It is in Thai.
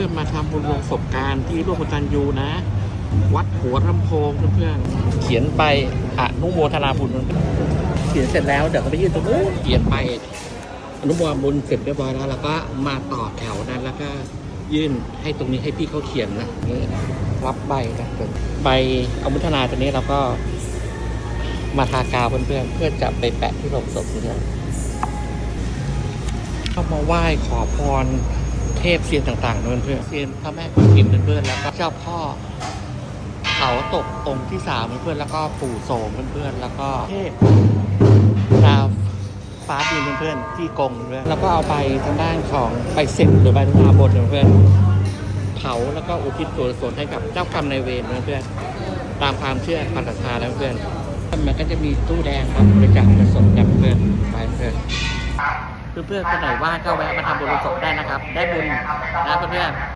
พื่อนมาทำบุญลงศพการที่ร่วมกตันยูนะ วัดหัวลำโพงเพื่อนๆเขียนไปอนุโมทนาบุญเขียนเสร็จแล้วเดี๋ยวก็ไปยื่นตรงนู้นเขียนไปอนุโมทนาบุญเสร็จเรียบร้อยแล้วแล้วก็มาต่อแถวนั้นแล้วก็ยื่นให้ตรงนี้ให้พี่เขาเขียนนะนี่รับใบนะใบอนุโมทนาตัวนี้เราก็มาทากาวเพื่อนๆเพื่อจะไปแปะที่โลงศพเพื่อนเข้ามาไหว้ขอพร เทพเซียนต่างๆนะเพื่อนเซียนพระแม่กุนอิมเพื่อนๆแล้วก็เจ้าพ่อเขาตกองค์ที่สามเพื่อนๆแล้วก็ปู่โสมเพื่อนๆแล้วก็เทพดาวฟ้าดินเพื่อนๆที่กงเพื่อนแล้วก็เอาไปทางด้านของไปเสร็จหรือใบทุนาบทเพื่อนๆเผาแล้วก็อุทิศส่วนกุศลให้กับเจ้ากรรมนายเวรเพื่อนๆตามความเชื่อปัตตาแล้วเพื่อนมันก็จะมีตู้แดงครับ เพื่อนๆคนไหนว่างก็แวะมาทำบุญศพได้นะครับ ได้บุญนะเพื่อนๆ